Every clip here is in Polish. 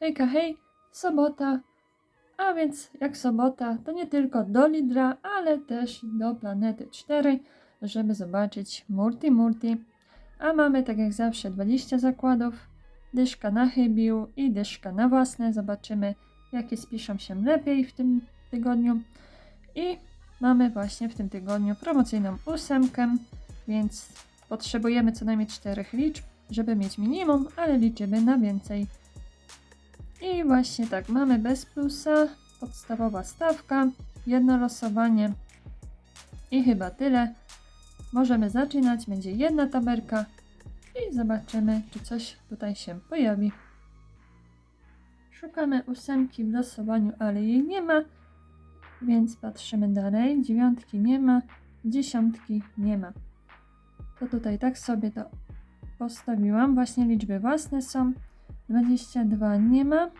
Hejka, hej, sobota. A więc jak sobota, to nie tylko do Lidra, ale też do Planety 4, żeby zobaczyć Multi Multi. A mamy tak jak zawsze 20 zakładów, dyszka na chybił i dyszka na własne. Zobaczymy jakie spiszą się lepiej w tym tygodniu. I mamy właśnie w tym tygodniu promocyjną ósemkę, więc potrzebujemy co najmniej czterech liczb, żeby mieć minimum, ale liczymy na więcej. I właśnie tak, mamy bez plusa, podstawowa stawka, jedno losowanie i chyba tyle. Możemy zaczynać, będzie jedna taberka i zobaczymy, czy coś tutaj się pojawi. Szukamy ósemki w losowaniu, ale jej nie ma, więc patrzymy dalej. Dziewiątki nie ma, dziesiątki nie ma. To tutaj tak sobie to postawiłam. Właśnie liczby własne są. 22 nie ma.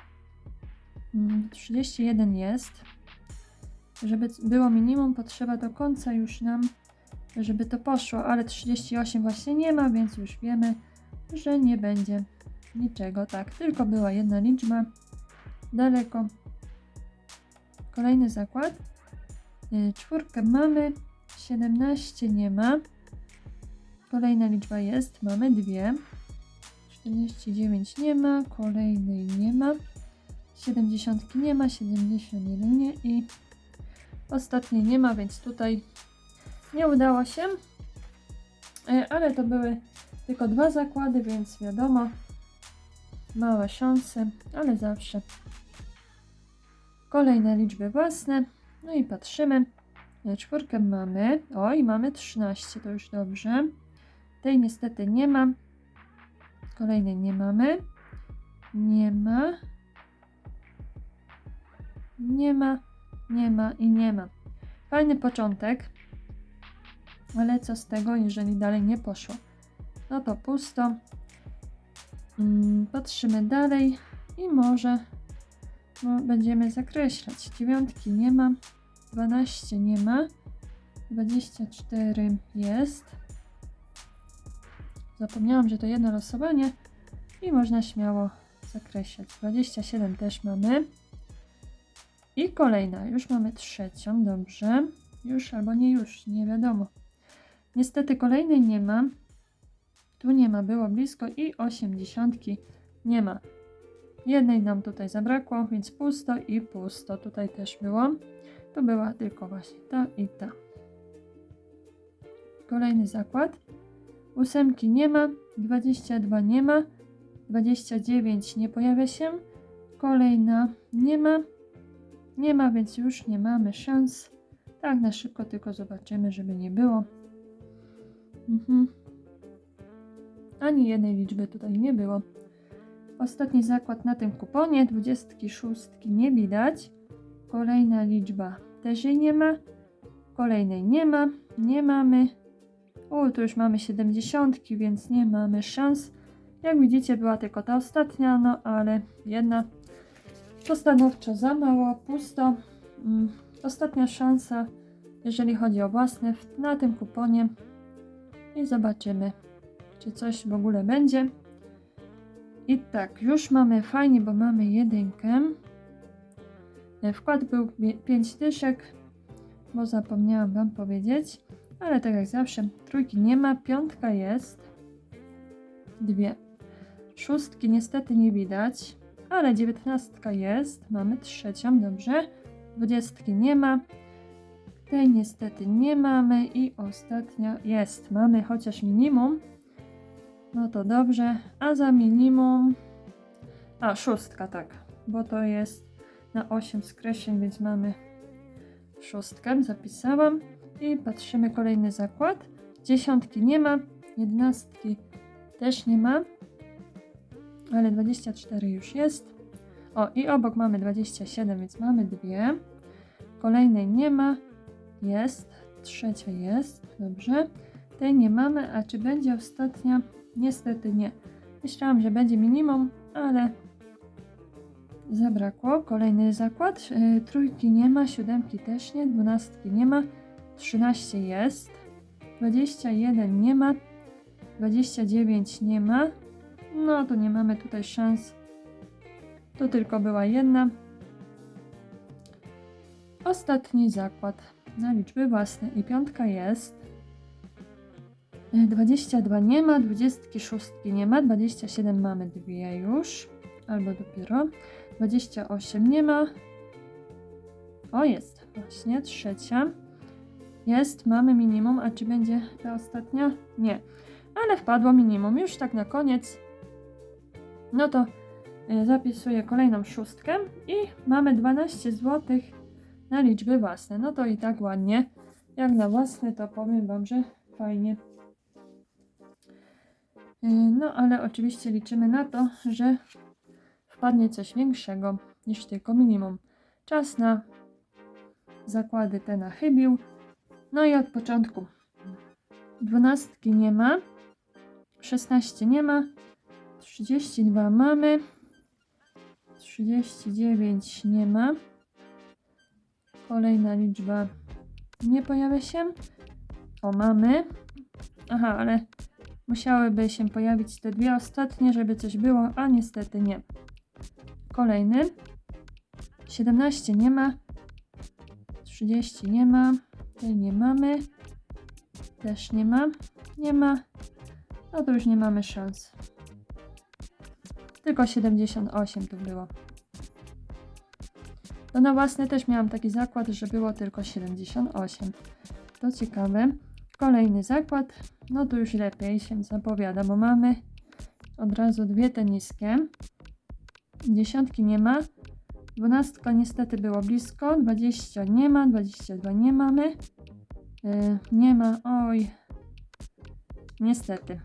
Mm, 31 jest. Żeby było minimum, potrzeba do końca już nam, żeby to poszło, ale 38 właśnie nie ma, więc już wiemy, że nie będzie niczego. Tak, tylko była jedna liczba. Daleko. Kolejny zakład. Y, Czwórkę mamy, 17 nie ma. Kolejna liczba jest, mamy dwie. 49 nie ma, kolejnej nie ma, 70 nie ma, 71 nie i ostatniej nie ma, więc tutaj nie udało się. E, Ale to były tylko dwa zakłady, więc wiadomo, małe szanse, ale zawsze. Kolejne liczby własne. No i patrzymy. E, Czwórkę mamy. Oj, mamy 13, to już dobrze. Tej niestety nie ma. Kolejnej nie mamy. Nie ma. Nie ma, nie ma i nie ma. Fajny początek. Ale co z tego, jeżeli dalej nie poszło? No to pusto. Mm, patrzymy dalej i może no, będziemy zakreślać. Dziewiątki nie ma. 12 nie ma. 24 jest. Zapomniałam, że to jedno losowanie i można śmiało zakreślać. 27 też mamy. I kolejna, już mamy trzecią, dobrze. Już albo nie już, nie wiadomo. Niestety kolejnej nie ma. Tu nie ma, było blisko i 80 nie ma. Jednej nam tutaj zabrakło, więc pusto i pusto. Tutaj też było. To była tylko właśnie ta i ta. Kolejny zakład. Ósemki nie ma, 22 nie ma, 29 nie pojawia się, kolejna nie ma, nie ma, więc już nie mamy szans. Tak na szybko tylko zobaczymy, żeby nie było. Mhm. Ani jednej liczby tutaj nie było. Ostatni zakład na tym kuponie, 26 nie widać. Kolejna liczba też jej nie ma. Kolejnej nie ma, nie mamy. U, tu już mamy 70, więc nie mamy szans. Jak widzicie, była tylko ta ostatnia, no ale jedna to stanowczo za mało, pusto. Mm, Ostatnia szansa, jeżeli chodzi o własne, na tym kuponie. I zobaczymy, czy coś w ogóle będzie. I tak, już mamy fajnie, bo mamy jedynkę. E, Wkład był 5 dyszek, bo zapomniałam Wam powiedzieć. Ale tak jak zawsze, trójki nie ma, piątka jest. Dwie. Szóstki niestety nie widać, ale dziewiętnastka jest. Mamy trzecią, dobrze. Dwudziestki nie ma. Tej niestety nie mamy i ostatnia jest. Mamy chociaż minimum. No to dobrze. A za minimum... A, szóstka, tak. Bo to jest na 8 skreśleń, więc mamy szóstkę. Zapisałam. I patrzymy kolejny zakład. Dziesiątki nie ma, jedenastki też nie ma, ale 24 już jest. O, i obok mamy 27, więc mamy dwie. Kolejnej nie ma, jest. Trzecia jest, dobrze. Tej nie mamy, a czy będzie ostatnia? Niestety nie. Myślałam, że będzie minimum, ale zabrakło. Kolejny zakład. Yy, trójki nie ma, siódemki też nie, dwunastki nie ma. 13 jest, 21 nie ma, 29 nie ma. No to nie mamy tutaj szans Tu tylko była jedna. Ostatni zakład na liczby własne i piątka jest. E, 22 nie ma, 26 nie ma, 27 mamy dwie już, albo dopiero. 28 nie ma. O, jest, właśnie, trzecia. Jest, mamy minimum, a czy będzie ta ostatnia? Nie, ale wpadło minimum, już tak na koniec. No to y, zapisuję kolejną szóstkę i mamy 12 zł na liczby własne. No to i tak ładnie. Jak na własne, to powiem Wam, że fajnie. Y, No ale oczywiście liczymy na to, że wpadnie coś większego niż tylko minimum. Czas na zakłady te na chybił. No i od początku. Dwunastki nie ma. 16 nie ma. 32 mamy. 39 nie ma. Kolejna liczba nie pojawia się. O, mamy. Aha, ale musiałyby się pojawić te dwie ostatnie, żeby coś było, a niestety nie. Kolejny. 17 nie ma. 30 nie ma. Tej nie mamy. Też nie ma. Nie ma. No to już nie mamy szans. Tylko 78 tu było. To na własne też miałam taki zakład, że było tylko 78. To ciekawe. Kolejny zakład. No tu już lepiej się zapowiada, bo mamy od razu dwie te niskie. Dziesiątki nie ma. Dwunastka niestety było blisko. 20 nie ma. 22 nie mamy. Yy, nie ma. Oj. Niestety.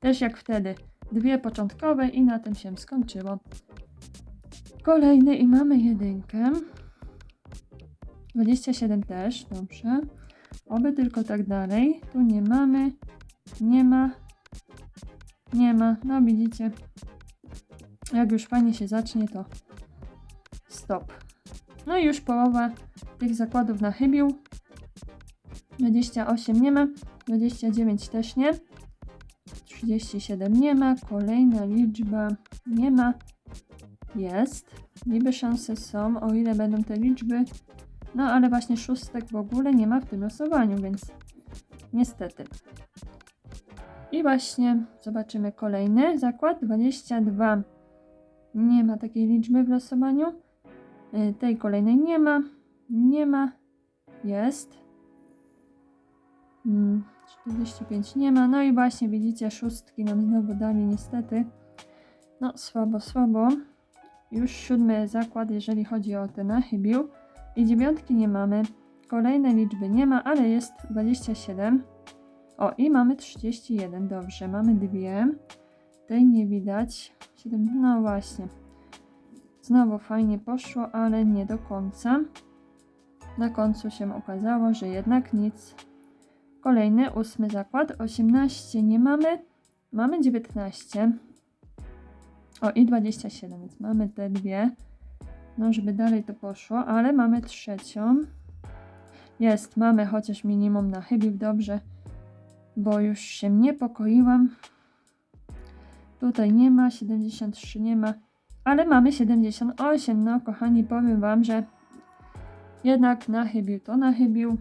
Też jak wtedy. Dwie początkowe i na tym się skończyło. Kolejny i mamy jedynkę. 27 też, dobrze. Oby tylko tak dalej. Tu nie mamy. Nie ma. Nie ma. No widzicie. Jak już fajnie się zacznie, to stop. No i już połowa tych zakładów na chybił. 28 nie ma. 29 też nie. 37 nie ma. Kolejna liczba nie ma. Jest. Niby szanse są, o ile będą te liczby. No ale właśnie szóstek w ogóle nie ma w tym losowaniu, więc niestety. I właśnie zobaczymy kolejny zakład 22. Nie ma takiej liczby w losowaniu. Y, Tej kolejnej nie ma. Nie ma. Jest. Mm, 45 nie ma. No i właśnie widzicie, szóstki nam znowu dali niestety. No słabo, słabo. Już siódmy zakład, jeżeli chodzi o te na chybił. I dziewiątki nie mamy. Kolejne liczby nie ma, ale jest 27. O, i mamy 31. Dobrze, mamy dwie. Tej nie widać. 7, no właśnie. Znowu fajnie poszło, ale nie do końca. Na końcu się okazało, że jednak nic. Kolejny, ósmy zakład. 18 nie mamy. Mamy 19. O, i 27, więc mamy te dwie. No, żeby dalej to poszło, ale mamy trzecią. Jest, mamy chociaż minimum na chybił, dobrze, bo już się niepokoiłam. Tutaj nie ma, 73 nie ma, ale mamy 78. No, kochani, powiem Wam, że jednak na chybił to na chybił.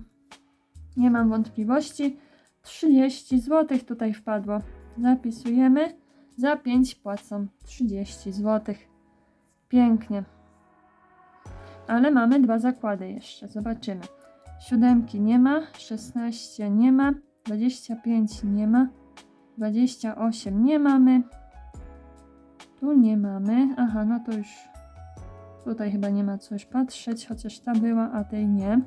Nie mam wątpliwości. 30 zł tutaj wpadło. Zapisujemy. Za 5 płacą 30 zł. Pięknie. Ale mamy dwa zakłady jeszcze. Zobaczymy. Siódemki nie ma, 16 nie ma, 25 nie ma, 28 nie mamy. Tu nie mamy. Aha, no to już tutaj chyba nie ma co już patrzeć, chociaż ta była, a tej nie.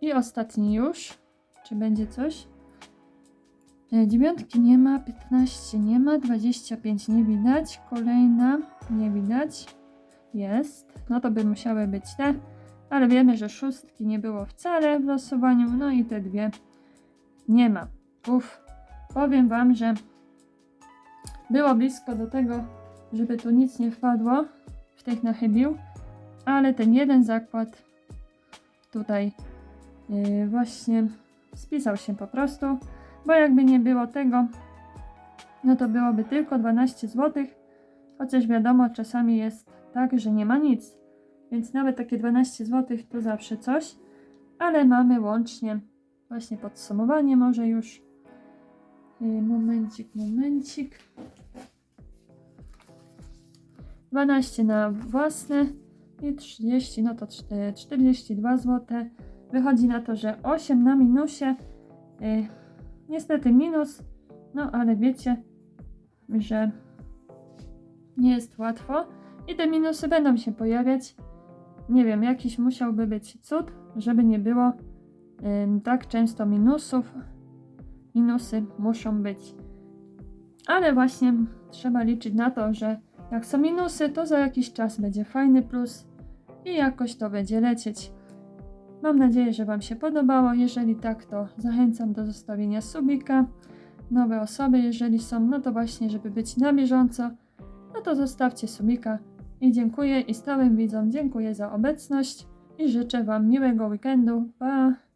I ostatni już. Czy będzie coś? E, Dziewiątki nie ma, 15 nie ma, 25 nie widać, kolejna nie widać, jest. No to by musiały być te, ale wiemy, że szóstki nie było wcale w losowaniu, no i te dwie nie ma. Uff, powiem Wam, że było blisko do tego, żeby tu nic nie wpadło w tych na chybił, ale ten jeden zakład tutaj yy, właśnie spisał się po prostu bo jakby nie było tego, no to byłoby tylko 12 zł, Chociaż wiadomo, czasami jest tak, że nie ma nic. Więc nawet takie 12 zł to zawsze coś. Ale mamy łącznie właśnie podsumowanie może już. Yy, Momencik, momencik. 12 na własne i 30, no to cz- e, 42 zł. Wychodzi na to, że 8 na minusie. Yy, Niestety minus, no ale wiecie, że nie jest łatwo i te minusy będą się pojawiać. Nie wiem, jakiś musiałby być cud, żeby nie było tak często minusów. Minusy muszą być. Ale właśnie trzeba liczyć na to, że jak są minusy, to za jakiś czas będzie fajny plus i jakoś to będzie lecieć. Mam nadzieję, że Wam się podobało. Jeżeli tak, to zachęcam do zostawienia subika. Nowe osoby, jeżeli są, no to właśnie, żeby być na bieżąco, no to zostawcie subika. I dziękuję i stałym widzom dziękuję za obecność i życzę Wam miłego weekendu. Pa!